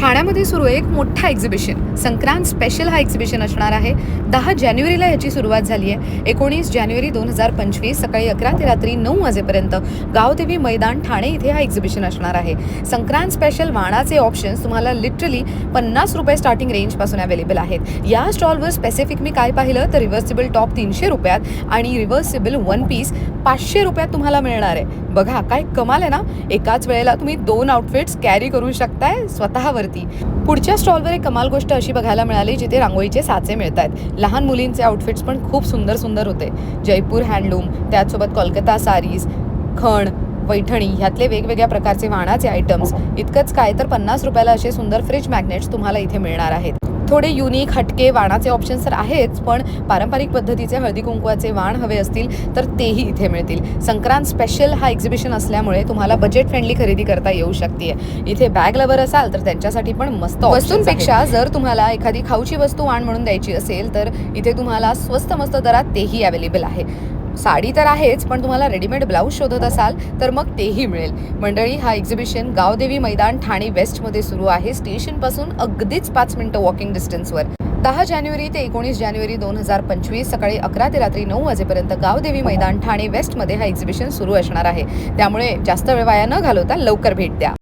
ठाण्यामध्ये सुरू आहे एक मोठा एक्झिबिशन संक्रांत स्पेशल हा एक्झिबिशन असणार आहे. दहा जानेवारीला याची सुरुवात झाली आहे. एकोणीस जानेवारी दोन हजार पंचवीस सकाळी अकरा ते रात्री नऊ वाजेपर्यंत गावदेवी मैदान ठाणे इथे हा एक्झिबिशन असणार आहे. संक्रांत स्पेशल वाणाचे ऑप्शन्स तुम्हाला लिटरली पन्नास रुपये स्टार्टिंग रेंजपासून अवेलेबल आहेत. या स्टॉलवर स्पेसिफिक मी काय पाहिलं तर रिव्हर्सिबल टॉप तीनशे रुपयात आणि रिव्हर्सिबल वन पीस पाचशे रुपयात तुम्हाला मिळणार आहे. बघा काय कमाल आहे ना? एकाच वेळेला तुम्ही दोन आउटफिट्स कॅरी करू शकताय स्वतःवरती. पुढच्या स्टॉलवर एक कमाल गोष्ट अशी बघायला मिळाली जिथे रांगोळीचे साचे मिळत आहेत लहान मुलींचे आउटफिट्स पण खूप सुंदर सुंदर होते. जयपूर हँडलूम त्याचसोबत कोलकाता सारीज खण पैठणी ह्यातले वेगवेगळ्या प्रकारचे वाणाचे आयटम्स इतकंच काय तर पन्नास रुपयाला असे सुंदर फ्रिज मॅग्नेट्स तुम्हाला इथे मिळणार आहेत. थोडे युनिक हटके वाणाचे ऑप्शन्स तर आहेच पण पारंपरिक पद्धतीचे हळदी कुंकवाचे वाण हवे असतील तर तेही इथे मिळतील. संक्रांत स्पेशल हा एक्झिबिशन असल्यामुळे तुम्हाला बजेट फ्रेंडली खरेदी करता येऊ शकते इथे बॅग लवर असाल तर त्यांच्यासाठी पण मस्त वस्तूंपेक्षा जर तुम्हाला एखादी खाऊची वस्तू वाण म्हणून द्यायची असेल तर इथे तुम्हाला स्वस्त मस्त दरात तेही अवेलेबल आहे. साडी तर आहेच पण तुम्हाला रेडीमेड ब्लाऊज शोधत असाल तर मग तेही मिळेल. मंडळी हा एक्झिबिशन गावदेवी मैदान ठाणे वेस्टमध्ये सुरू आहे. स्टेशनपासून अगदीच पाच मिनिटं वॉकिंग डिस्टन्सवर दहा जानेवारी ते एकोणीस जानेवारी दोन हजार पंचवीस सकाळी अकरा ते रात्री नऊ वाजेपर्यंत गावदेवी मैदान ठाणे वेस्टमध्ये हा एक्झिबिशन सुरू असणार आहे. त्यामुळे जास्त वेळ वाया न घालवता लवकर भेट द्या.